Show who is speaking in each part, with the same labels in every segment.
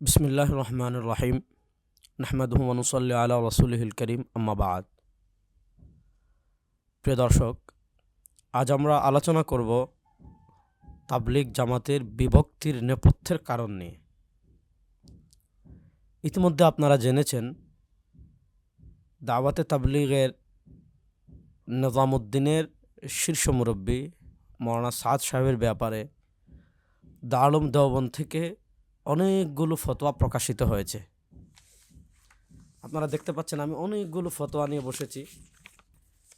Speaker 1: বিসমিল্লাহ রহমান রাহিম নাহমাদুহমানুসল্লি আলা রসুলহিল করিম আম্মাবাদ প্রিয় দর্শক, আজ আমরা আলোচনা করব তাবলিগ জামাতের বিভক্তির নেপথ্যের কারণ নিয়ে। ইতিমধ্যে আপনারা জেনেছেন, দাওয়াতে তাবলিগের নিজামুদ্দিনের শীর্ষ মুরব্বী মৌলানা সাদ সাহেবের ব্যাপারে দারুম দেওবন থেকে অনেকগুলো ফতোয়া প্রকাশিত হয়েছে। আপনারা দেখতে পাচ্ছেন আমি অনেকগুলো ফতোয়া নিয়ে বসেছি।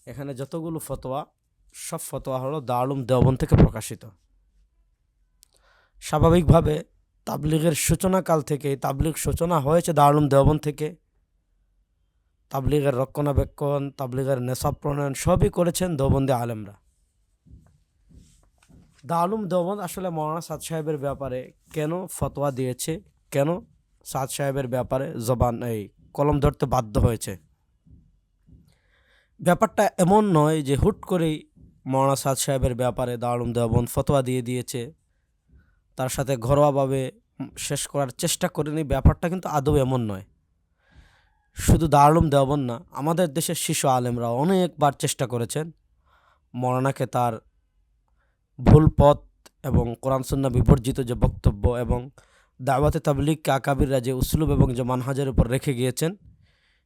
Speaker 1: এখানে যতগুলো ফতোয়া, সব ফতোয়া হলো দারুম দেওবন থেকে প্রকাশিত। স্বাভাবিকভাবে তাবলিগের সূচনাকাল থেকে, তাবলিগ সূচনা হয়েছে দারুম দেওবন থেকে। তাবলিগের রক্ষণাবেক্ষণ, তাবলিগের নেশাব প্রণয়ন সবই করেছেন দেওবন্দি আলেমরা। দারুম দেওবন্দ আসলে মৌলানা সাদ সাহেবের ব্যাপারে। কেন ফতোয়া দিয়েছে? কেন সাদ সাহেবের ব্যাপারে জবান, এই কলম ধরতে বাধ্য হয়েছে? ব্যাপারটা এমন নয় যে হুট করেই মৌলানা সাদ সাহেবের ব্যাপারে দারুম দেওবন্দ ফতোয়া দিয়ে দিয়েছে। তার সাথে ঘরোয়াভাবে শেষ করার চেষ্টা করেনি। ব্যাপারটা কিন্তু আদৌ এমন নয়। শুধু দারুম দেওবন না, আমাদের দেশের শিশু আলেমরা অনেকবার চেষ্টা করেছেন মৌলানাকে তার ভুল পথ এবং কোরআন সুন্না বিবর্জিত যে বক্তব্য এবং দাওয়াতে তাবলিগকে আকাবিররা যে উসলুব এবং যে মানহাজের উপর রেখে গিয়েছেন,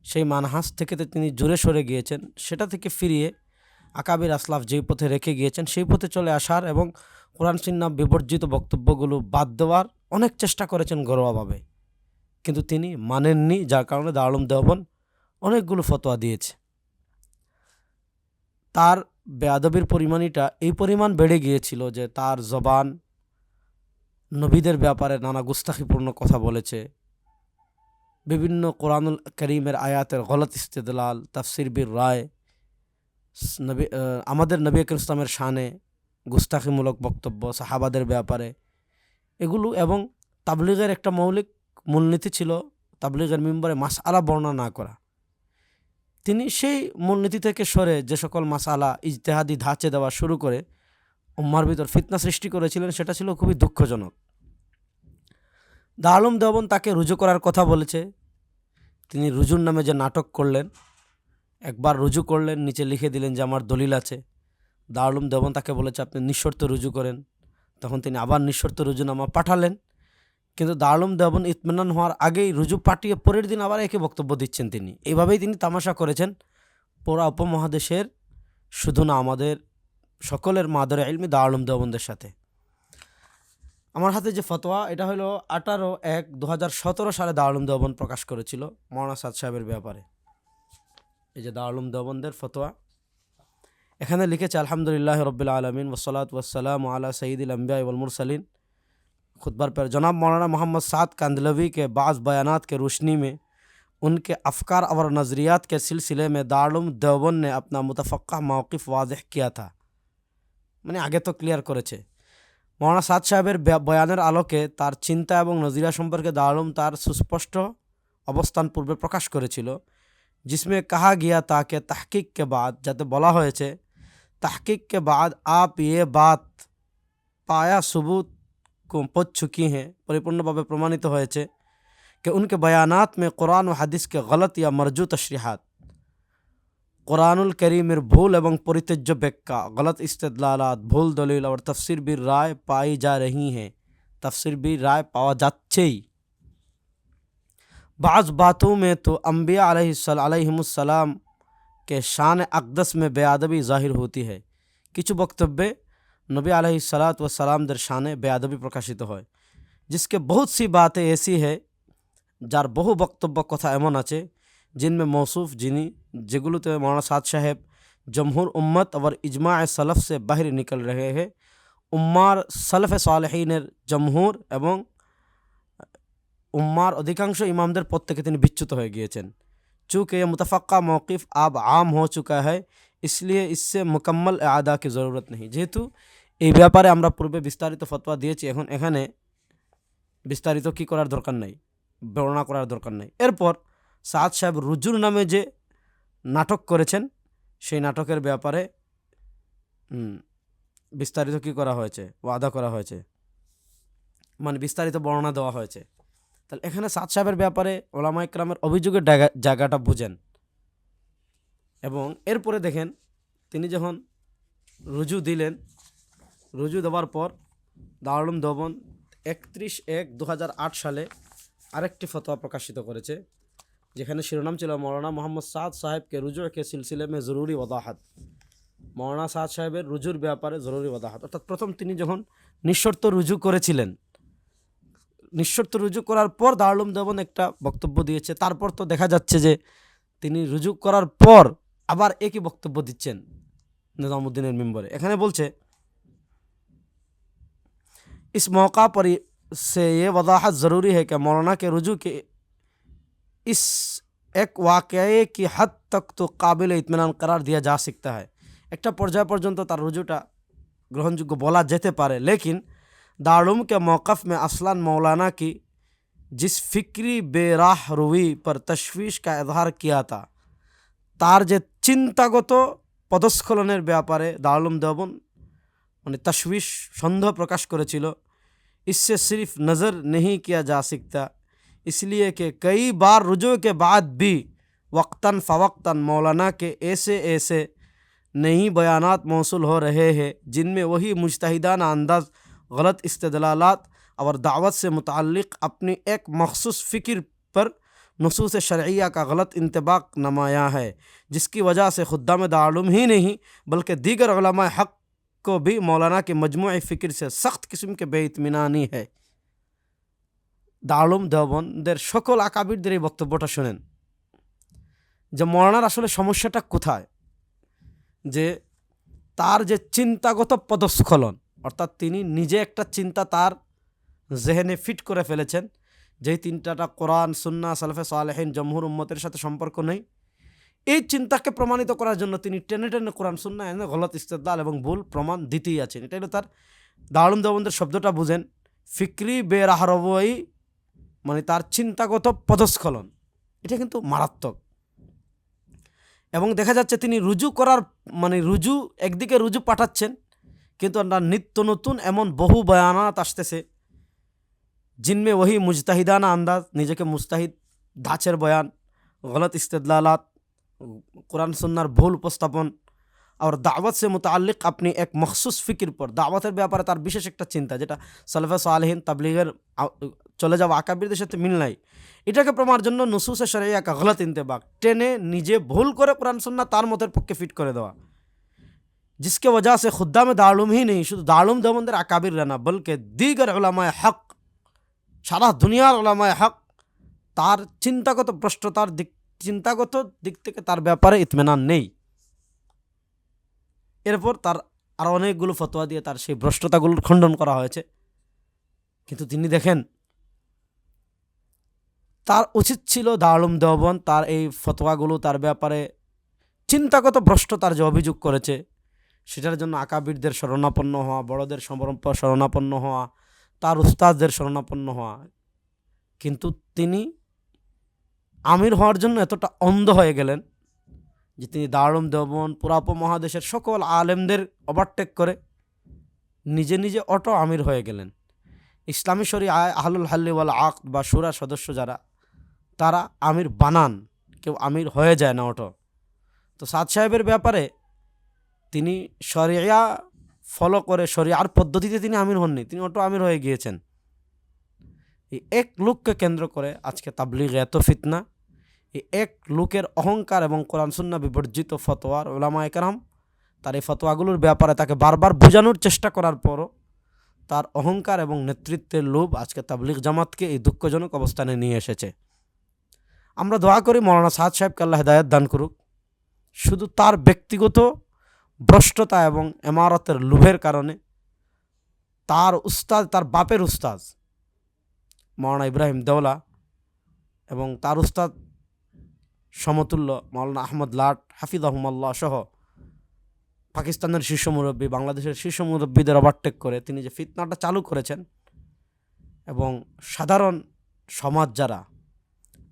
Speaker 1: সেই মানহাজ থেকে তিনি জোরে সরে গিয়েছেন। সেটা থেকে ফিরিয়ে আকাবির আসলাফ যেই পথে রেখে গিয়েছেন, সেই পথে চলে আসার এবং কোরআন সুন্না বিবর্জিত বক্তব্যগুলো বাদ দেওয়ার অনেক চেষ্টা করেছেন ঘরোয়াভাবে। কিন্তু তিনি মানেননি, যার কারণে দারুম দেওবন অনেকগুলো ফতোয়া দিয়েছে। তার বেয়াদবির পরিমাণটা এই পরিমাণ বেড়ে গিয়েছিল যে তার জবান নবীদের ব্যাপারে নানা গুস্তাখিপূর্ণ কথা বলেছে। বিভিন্ন কোরআনুল করিমের আয়াতের গলত ইস্তেদলাল, তাফসির বীর রায়, নবী আমাদের নবী আকরম ইসলামের শানে গুস্তাখিমূলক বক্তব্য, সাহাবাদের ব্যাপারে এগুলো এবং তাবলিগের একটা মৌলিক মূলনীতি ছিল তাবলিগের মেম্বারে মাস আলা বর্ণনা না করা। তিনি সেই মূলনীতি থেকে সরে যে সকল মাসালা ইজতেহাদি ধাঁচে দেওয়া শুরু করে উম্মার ভিতর ফিতনা সৃষ্টি করেছিলেন, সেটা ছিল খুবই দুঃখজনক। দালুম দেবন তাকে রুজু করার কথা বলেছে। তিনি রুজুর নামে যে নাটক করলেন, একবার রুজু করলেন, নিচে লিখে দিলেন যে আমার দলিল আছে। দারুম দেবন তাকে বলেছে, আপনি নিঃশর্ত রুজু করেন। তখন তিনি আবার নিঃশর্ত রুজুনামা পাঠালেন। কিন্তু দারুম দেবন ইতমেনান হওয়ার আগেই রুজু পাটিয়ে পরের দিন আবার একে বক্তব্য দিচ্ছেন তিনি। এভাবেই তিনি তামাশা করেছেন। পোড়া উপমহাদেশের, শুধু না আমাদের সকলের মাদারে ইলমি দারুম দেবনদের সাথে। আমার হাতে যে ফতোয়া, এটা হলো আঠারো এক দু হাজার সতেরো সালে দারুম দেবন প্রকাশ করেছিল মৌলানা সাদ সাহেবের ব্যাপারে। এই যে দারুম দেবনদের ফতোয়া, এখানে লিখেছে, আলহামদুলিল্লাহ রবিল্লা আলমিন ওসলাত ওয়াসালাম আলা সঈদুল আম্বিয়া ইবুল মুরসালিন। खुतबर पर जनाब मौलाना मोहम्मद साद कांदलवी के बाज़ बयानात के रोशनी में उनके अफकार और नज़रियात के सिलसिले में दारुम देवबन ने अपना मुतफ़ा मौक़ वाजह किया था মানে আগে তো ক্লিয়ার করেছে মৌলানা সাদ সাহেবের বয়ানের আলোকে তার চিন্তা এবং নজিরা সম্পর্কে দারুম তার সুস্পষ্ট অবস্থান পূর্বে প্রকাশ করেছিল जिसमें कहा गया था कि तहकीक के बाद যাতে বলা হয়েছে तहकीक के बाद आप ये बात पाया सबूत पद चुकी हैं परिपूर्णभावे प्रमाणित हुए थे कि उनके बयानात में कुरान और हदीस के गलत या मरजू तशरीहत कुरानुल करीमर भूल एवं परित्यज बेक्का गलत इस्तलात भूल दलील और तफसर भी राय पाई जा रही हैं तफसर भी राय पावा जाते ही बाज़ बातों में तो अम्बिया के शान अकदस में बेअदबी जाहिर होती है किचु वक्तव्य নবী আলহি সালাত ও সালামদের শানে বেয়াদবি প্রকাশিত হয় जिसके बहुत सी बातें ऐसी है যার বহু বক্তব্য কথা এমন আছে जिनमें मौसूफ যিনি যেগুলোতে মৌলানা সাদ সাহেব জমহুর উম্মত আবার ইজমা সলফ से বাহির নিকল रहे हैं উম্মার সলফ সালেহিনের জমহুর এবং উম্মার অধিকাংশ ইমামদের পদ থেকে তিনি বিচ্যুত হয়ে গিয়েছেন चूँकि यह मुतफ़ा मौक़ अब आम हो चुका है इसलिए इससे मुकम्मल আদা की ज़रूरत नहीं যেহেতু এই ব্যাপারে আমরা পূর্বে বিস্তারিত ফতোয়া দিয়েছি এখন এখানে বিস্তারিত কি করার দরকার নাই বর্ণনা করার দরকার নাই এরপর সাদ সাহেব রুজুর নামে যে নাটক করেছেন সেই নাটকের ব্যাপারে বিস্তারিত কি করা হয়েছে ওয়াদা করা হয়েছে মানে বিস্তারিত বর্ণনা দেওয়া হয়েছে তাহলে এখানে সাদ সাহেবের ব্যাপারে ওলামা ইকরামের অভিযোগের জায়গা- জায়গাটা বুঝেন। এবং এরপরে দেখেন, তিনি যখন রুজু দিলেন, রুজু দেওয়ার পর দারুল দবন একত্রিশ এক দু সালে আরেকটি ফতোয়া প্রকাশিত করেছে, যেখানে শিরোনাম ছিল, মৌলানা মোহাম্মদ সাদ সাহেবকে রুজু কে সিলসিলে মে জরুরি ওদাহাত। মৌলানা সাদ সাহেবের রুজুর ব্যাপারে জরুরি ওদাহাত। অর্থাৎ প্রথম তিনি যখন নিঃশর্ত রুজু করেছিলেন নিঃশর্ত রুজু করার পর দারুল দেবন একটা বক্তব্য দিয়েছে তারপর তো দেখা যাচ্ছে যে তিনি রুজু করার পর আবার একই বক্তব্য দিচ্ছেন নিজামুদ্দিনের মেম্বরে এখানে বলছে इस मौका पर से ये वजाहत ज़रूरी है कि मौलाना के रुजू के इस एक वाक़े की हद तक तो काबिल इतमान करार दिया जा सकता है একটা পর্যায় পর্যন্ত তার রুজুটা গ্রহণযোগ্য বলা যেতে পারে लेकिन दारुम के मौक़ में असलन मौलाना की जिस फिक्री बेराह रुई पर तशवीश का इजहार किया था তার যে চিন্তাগত পদস্খলনের ব্যাপারে দারুম দেবন মানে তশবিশ সন্দেহ প্রকাশ করেছিল इससे सिर्फ नज़र नहीं किया जा सकता इसलिए कि कई बार रुजू के बाद भी वक्ता फ़वक्ता मौलाना के ऐसे ऐसे नई बयानात मौसूल हो रहे हैं जिनमें वही मुजतहिदाना अंदाज غلط استدلالات اور دعوت سے متعلق اپنی ایک مخصوص فکر پر نصوص شرعیہ کا غلط انتباق نمایاں ہے، جس کی وجہ سے خدام دعالم ہی نہیں، بلکہ دیگر علماء حق کو بھی مولانا کے مجموعی فکر سے سخت قسم کے بے اطمینانی ہے۔ دعالم দেওবন্দের সকল আকাবিরদের এই বক্তব্যটা শোনেন যে মরানার আসলে সমস্যাটা কোথায় چنتا তার যে চিন্তাগত পদস্খলন অর্থাৎ তিনি নিজে একটা চিন্তা তার জেহেনে ফিট করে ফেলেছেন, যেই তিনটাটা কোরআন সুন্না সালফে সালেহিন, জমহুর উম্মতের সাথে সম্পর্ক নেই। এই চিন্তাকে প্রমাণিত করার জন্য তিনি টেনে টেনে কোরআন সুন্না এনে গলত ইস্তেদাল এবং ভুল প্রমাণ দিতেই আছেন। এটা হলো তার দারুণ দেবন্দের শব্দটা বুঝেন। ফিক্রি বেরাহরবই মানে তার চিন্তাগত পদস্খলন। এটা কিন্তু মারাত্মক। এবং দেখা যাচ্ছে তিনি রুজু করার মানে রুজু একদিকে রুজু পাঠাচ্ছেন কিন্তু তার নিত্য নতুন এমন বহু বয়ানাত আসতেছে। জিনমে ওহি মুজতাহিদানা আন্দাজ, নিজেকে মুস্তাহিদ ধাঁচের বয়ান, গলত ইস্তেদলালাত, কোরআন সুন্নার ভুল উপস্থাপন, আর দাওয়াত সে মুতাল্লিক আপনি এক মখসুস ফিকির পর, দাওয়াতের ব্যাপারে তার বিশেষ একটা চিন্তা, যেটা সালফে সালহীন তাবলিগের চলে যাওয়া আকাবিরদের সাথে মিল নাই। এটাকে প্রমার জন্য নুসুসে শরিয়া কা গলত ইন্তেবাক, টেনে নিজে ভুল করে কোরআন সুন্না তার মতের পক্ষে ফিট করে দেওয়া। जिसके वजह से खुदा में दारुम ही नहीं শুধু দারুম দেবন্দের আকাবির না বলকে দিগর ওলামায় হক সারা দুনিয়ার ওলামায় হক তার চিন্তাগত ভ্রষ্টতার দিক চিন্তাগত দিক থেকে তার ব্যাপারে ইতমেনান নেই এরপর তার আরও অনেকগুলো ফতোয়া দিয়ে তার সেই ভ্রষ্টতাগুলোর খণ্ডন করা হয়েছে কিন্তু তিনি দেখেন তার উচিত ছিল দারুম দেওবন তার এই ফতোয়াগুলো তার ব্যাপারে চিন্তাগত ভ্রষ্টতার যে অভিযোগ করেছে সেটার জন্য আকাবিরদের শরণাপন্ন হওয়া, বড়দের সমরম্প শরণাপন্ন হওয়া, তার উস্তাদদের শরণাপন্ন হওয়া। কিন্তু তিনি আমির হওয়ার জন্য এতটা অন্ধ হয়ে গেলেন যে তিনি দারুম দেবন পুরাপ মহাদেশের সকল আলেমদের ওভারটেক করে নিজে নিজে অটো আমির হয়ে গেলেন। ইসলামী শরী আহলুল হাল্লিওয়াল আক বা সুরা সদস্য যারা, তারা আমির বানান, কেউ আমির হয়ে যায় না অটো। তো সাদ সাহেবের ব্যাপারে তিনি শরিয়া ফলো করে, শরিয়ার পদ্ধতিতে তিনি আমির হননি। তিনি অটো আমির হয়ে গিয়েছেন। এই এক লোককে কেন্দ্র করে আজকে তাবলিগ এত ফিতনা। এই এক লোকের অহংকার এবং কোরআন সুন্না বিবর্জিত ফতোয়ার ওলামা একরাম তার এই ফতোয়াগুলোর ব্যাপারে তাকে বারবার বোঝানোর চেষ্টা করার পরও তার অহংকার এবং নেতৃত্বের লোভ আজকে তাবলিগ জামাতকে এই দুঃখজনক অবস্থানে নিয়ে এসেছে। আমরা দোয়া করি মৌলানা সাদ সাহেবকে আল্লাহ হেদায়ত দান করুক। শুধু তার ব্যক্তিগত ভ্রষ্টতা এবং এমারতের লোভের কারণে তার উস্তাদ, তার বাপের উস্তাদ মৌলানা ইব্রাহিম দেওলা এবং তার উস্তাদ সমতুল্য মৌলানা আহমদ লাট হাফিজ আহমল্লাহ সহ পাকিস্তানের শীর্ষ মুরব্বী, বাংলাদেশের শীর্ষ মুরব্বীদের ওভারটেক করে তিনি যে ফিতনাটা চালু করেছেন এবং সাধারণ সমাজ যারা,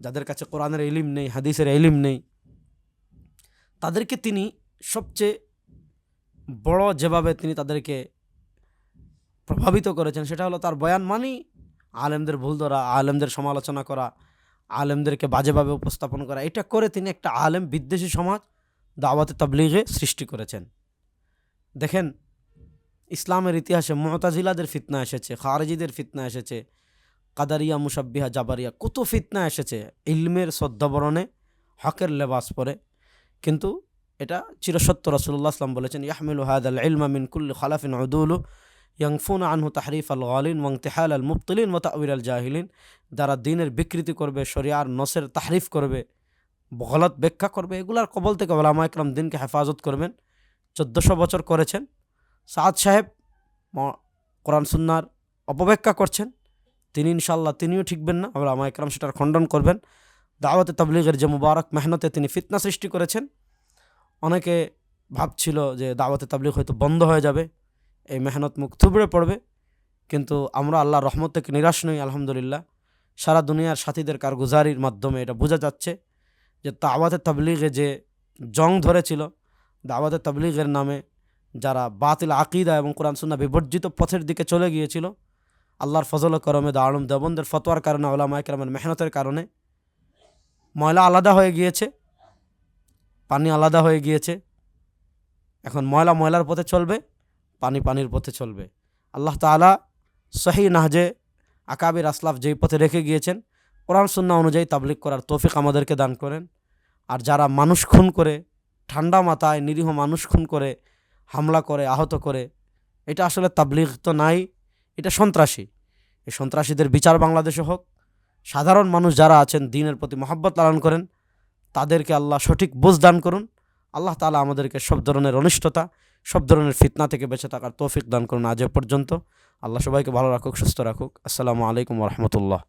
Speaker 1: যাদের কাছে কোরআনের এলিম নেই, হাদিসের এলিম নেই, তাদেরকে তিনি সবচেয়ে বড় যেভাবে তিনি তাদেরকে প্রভাবিত করেছেন, সেটা হলো তার বয়ান মানি, আলেমদের ভুল ধরা, আলেমদের সমালোচনা করা, আলেমদেরকে বাজেভাবে উপস্থাপন করা, এটা করে তিনি একটা আলেম বিদ্বেষী সমাজ দাওয়াতে তাবলিগে সৃষ্টি করেছেন। দেখেন, ইসলামের ইতিহাসে মমতাজিলাদের ফিতনা এসেছে, খারজিদের ফিতনা এসেছে, কাদারিয়া মুসাব্বিহা জাবারিয়া, কত ফিতনা এসেছে, ইলমের শ্রদ্ধাবরণে হকের লেবাস পরে। কিন্তু এটা চিরসত্য রসুল্লাহ আসলাম বলেছেন, ইয়াহমিলু হাদ আল ইলমা মিন কুল্লি খালাফিন উদুলু ইয়াংফুন আনহু তাহরিফ আল গালিন ওয়াং তেহাল আল মুবতলিন ও তাউর আল জাহিলিন। যারা দিনের বিকৃতি করবে, শরিয়ার নসের তাহরিফ করবে, গলত ব্যাখ্যা করবে, এগুলার কবল থেকে ওলামা একরাম দিনকে হেফাজত করবেন। চোদ্দোশো বছর করেছেন। সাদ সাহেব কোরআন সুন্নার অপব্যাখ্যা করছেন। তিনি ইনশাল্লাহ তিনিও ঠিকবেন না, ওলামা একরাম সেটার খণ্ডন করবেন। দাওয়াতে তাবলিগের যে মুবারক মেহনতে তিনি ফিতনা সৃষ্টি করেছেন। অনেকে ভাবছিল যে দাওয়াতে তাবলিগ হয়তো বন্ধ হয়ে যাবে, এই মেহনত মুখ থুবড়ে পড়বে। কিন্তু আমরা আল্লাহর রহমত থেকে নিরাশ নই, আলহামদুলিল্লাহ। সারা দুনিয়ার সাথীদের কারগুজারির মাধ্যমে এটা বোঝা যাচ্ছে যে দাওয়াতে তাবলিগে যে জং ধরেছিল, দাওয়াতে তাবলিগের নামে যারা বাতিল আকিদা এবং কোরআন সুন্না বিবর্জিত পথের দিকে চলে গিয়েছিল, আল্লাহর ফজল করমে দারুম দেবনদের ফতোয়ার কারণে ওলামা একরামের মেহনতের কারণে ময়লা আলাদা হয়ে গিয়েছে। পানি আলাদা হয়ে গিয়েছে। এখন ময়লা ময়লার পথে চলবে, পানি পানির পথে চলবে। আল্লাহ তাআলা সহি নাহজে আকাবির আসলাফ যেই পথে রেখে গিয়েছেন, কোরআন সুন্না অনুযায়ী তাবলিক করার তৌফিক আমাদেরকে দান করেন। আর যারা মানুষ খুন করে, ঠান্ডা মাথায় নিরীহ মানুষ খুন করে, হামলা করে, আহত করে, এটা আসলে তাবলিগ তো নাই, এটা সন্ত্রাসী। এই সন্ত্রাসীদের বিচার বাংলাদেশে হোক, সাধারণ মানুষ যারা আছেন, দিনের প্রতি মহাব্বত লালন করেন তাদেরকে আল্লাহ সঠিক বোঝ দান করুন। আল্লাহ তালা আমাদেরকে সব ধরনের অনিষ্টতা, সব ধরনের ফিতনা থেকে বেঁচে থাকার তৌফিক দান করুন আজ পর্যন্ত। আল্লাহ সবাইকে ভালো রাখুক, সুস্থ রাখুক। আসসালামু আলাইকুম রহমতুল্লাহ।